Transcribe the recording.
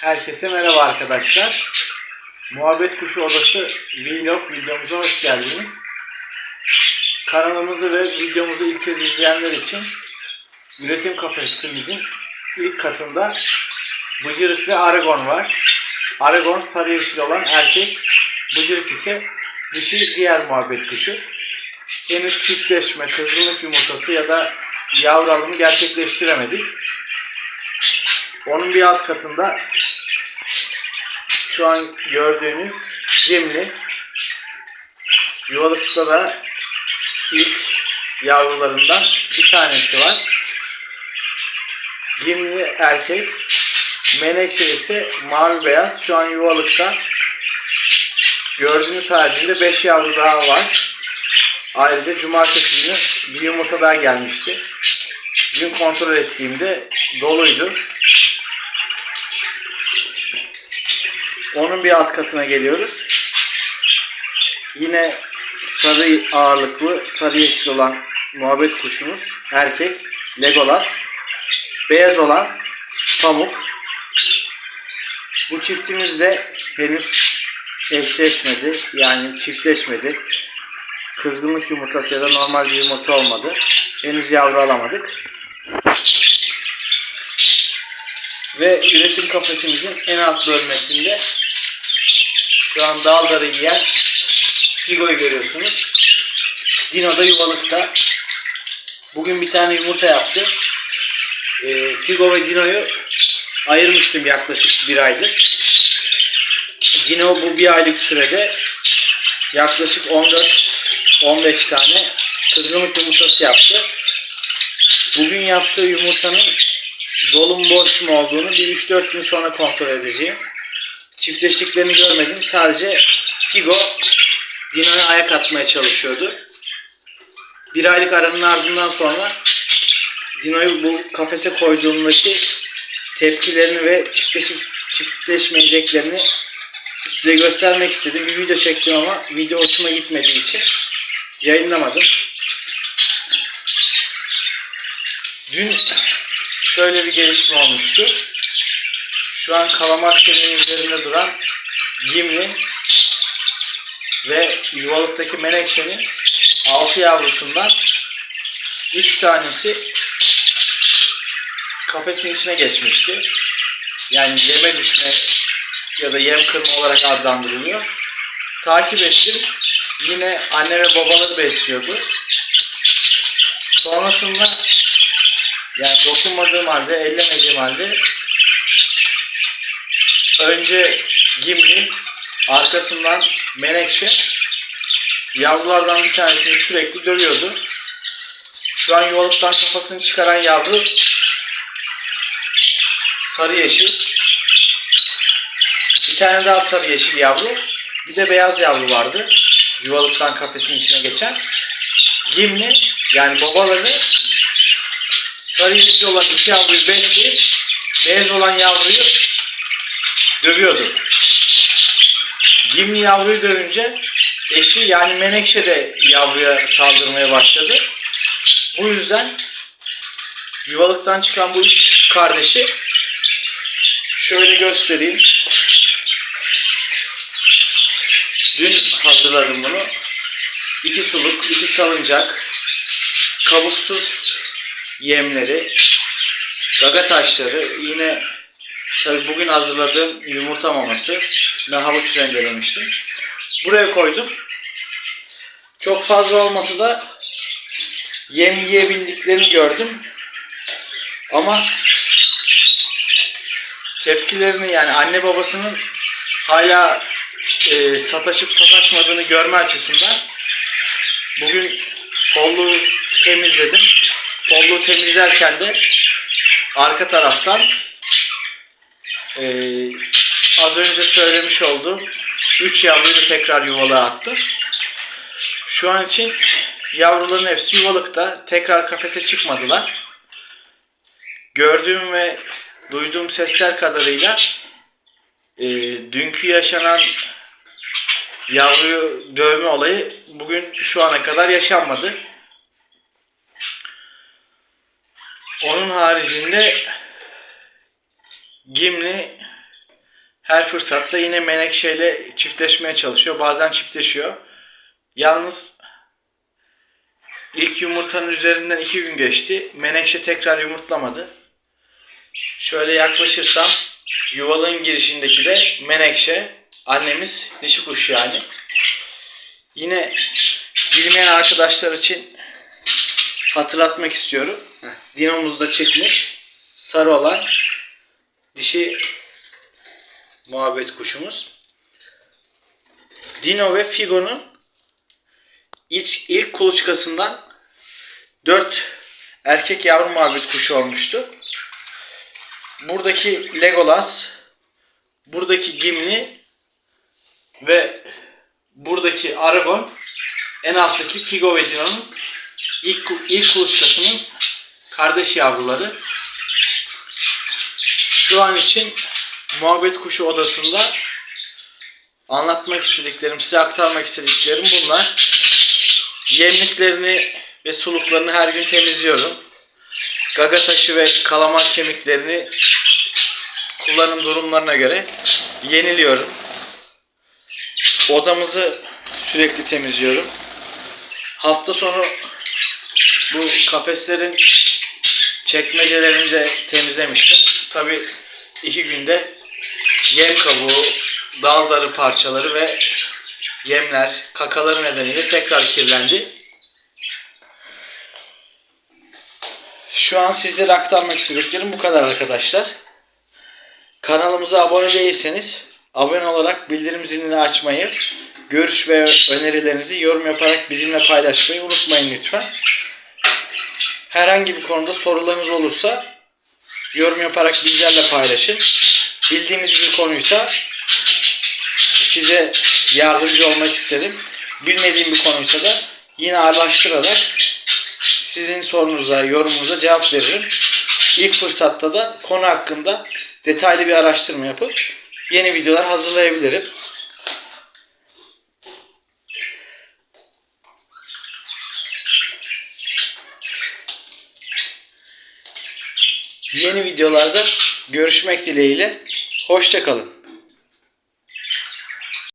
Herkese merhaba arkadaşlar. Muhabbet Kuşu Odası Vlog videomuza hoş geldiniz. Kanalımızı ve videomuzu ilk kez izleyenler için üretim kafesimizin ilk katında Bıcırık ve Aragon var. Aragon sarı yeşil olan erkek, Bıcırık ise dişi diğer muhabbet kuşu. Henüz çiftleşme, kızgınlık yumurtası ya da yavru alımı gerçekleştiremedik. Onun bir alt katında şu an gördüğünüz Cimli. Yuvalıkta da ilk yavrularından bir tanesi var. Cimli erkek. Menekşe ise mavi beyaz. Şu an yuvalıkta. Gördüğünüz haricinde 5 yavru daha var. Ayrıca cumartesi günü bir yumurta daha gelmişti. Dün kontrol ettiğimde doluydu. Onun bir alt katına geliyoruz. Yine sarı ağırlıklı, sarı yeşil olan muhabbet kuşumuz erkek Legolas. Beyaz olan Pamuk. Bu çiftimiz de henüz eşleşmedi. Yani çiftleşmedi. Kızgınlık yumurtası ya da normal bir yumurta olmadı. Henüz yavru alamadık. Ve üretim kafesimizin en alt bölmesinde şu an dalları yiyen Figo'yu görüyorsunuz. Dino da yuvalıkta. Bugün bir tane yumurta yaptı. Ee, Figo ve Dino'yu ayırmıştım yaklaşık bir aydır. Dino bu bir aylık sürede yaklaşık 14-15 tane kızgınlık yumurtası yaptı. Bugün yaptığı yumurtanın dolum boş mu olduğunu bir 3-4 gün sonra kontrol edeceğim. Çiftleştiklerini görmedim. Sadece Figo Dino'ya ayak atmaya çalışıyordu. Bir aylık aranın ardından sonra Dino'yu bu kafese koyduğumdaki tepkilerini ve çiftleşip çiftleşmeyeceklerini size göstermek istedim. Bir video çektim ama video hoşuma gitmediği için yayınlamadım. Dün şöyle bir gelişme olmuştu. Şu an kalamar kemiğinin üzerinde duran Gimli ve yuvalıktaki menekşenin 6 yavrusundan 3 tanesi kafesin içine geçmişti. Yani yeme düşme ya da yem kırma olarak adlandırılıyor. Takip ettim. Yine anne ve babaları besliyordu. Sonrasında yani dokunmadığım halde, ellemediğim halde önce Gimli, arkasından Menekşe yavrulardan bir tanesini sürekli dövüyordu. Şu an yuvalıktan kafasını çıkaran yavru sarı yeşil. Bir tane daha sarı yeşil yavru. Bir de beyaz yavru vardı. Yuvalıktan kafesin içine geçen. Gimli yani babaları sarı yeşil olan iki yavruyu besleyip beyaz olan yavruyu dövüyordu. Gimli yavruyu dövünce eşi yani Menekşe de yavruya saldırmaya başladı. Bu yüzden yuvalıktan çıkan bu üç kardeşi şöyle göstereyim. Dün hazırladım bunu. İki suluk, iki salıncak, kabuksuz yemleri, gaga taşları, yine tabi bugün hazırladığım yumurta maması ve havuç rendelemiştim. Buraya koydum. Çok fazla olmasa da yem yiyebildiklerini gördüm. Ama tepkilerini yani anne babasının hala e, sataşıp sataşmadığını görme açısından bugün folluğu temizledim. Folluğu temizlerken de arka taraftan e, az önce söylemiş olduğum 3 yavruyu da tekrar yuvalığa attım. Şu an için yavruların hepsi yuvalıkta. Tekrar kafese çıkmadılar. Gördüğüm ve duyduğum sesler kadarıyla e, dünkü yaşanan yavruyu dövme olayı bugün şu ana kadar yaşanmadı. Onun haricinde Gimli her fırsatta yine Menekşe'yle çiftleşmeye çalışıyor. Bazen çiftleşiyor. Yalnız ilk yumurtanın üzerinden iki gün geçti. Menekşe tekrar yumurtlamadı. Şöyle yaklaşırsam yuvalığın girişindeki de Menekşe. Annemiz dişi kuş yani. Yine bilmeyen arkadaşlar için hatırlatmak istiyorum. Dinomuzda çıkmış. Sarı olan dişi muhabbet kuşumuz. Dino ve Figo'nun ilk, ilk kuluçkasından 4 erkek yavru muhabbet kuşu olmuştu. Buradaki Legolas, buradaki Gimli ve buradaki Aragon en alttaki Figo ve Dino'nun ilk, ilk kuluçkasının kardeş yavruları. Şu an için muhabbet kuşu odasında anlatmak istediklerim, size aktarmak istediklerim bunlar. Yemliklerini ve suluklarını her gün temizliyorum. Gaga taşı ve kalamar kemiklerini kullanım durumlarına göre yeniliyorum. Odamızı sürekli temizliyorum. Hafta sonu bu kafeslerin çekmecelerini de temizlemiştim. Tabi iki günde yem kabuğu, dal darı parçaları ve yemler, kakaları nedeniyle tekrar kirlendi. Şu an sizlere aktarmak istediklerim bu kadar arkadaşlar. Kanalımıza abone değilseniz abone olarak bildirim zilini açmayı, görüş ve önerilerinizi yorum yaparak bizimle paylaşmayı unutmayın lütfen. Herhangi bir konuda sorularınız olursa yorum yaparak bizlerle paylaşın. Bildiğimiz bir konuysa size yardımcı olmak isterim. Bilmediğim bir konuysa da yine araştırarak sizin sorunuza, yorumunuza cevap veririm. İlk fırsatta da konu hakkında detaylı bir araştırma yapıp yeni videolar hazırlayabilirim. Yeni videolarda görüşmek dileğiyle. Hoşçakalın.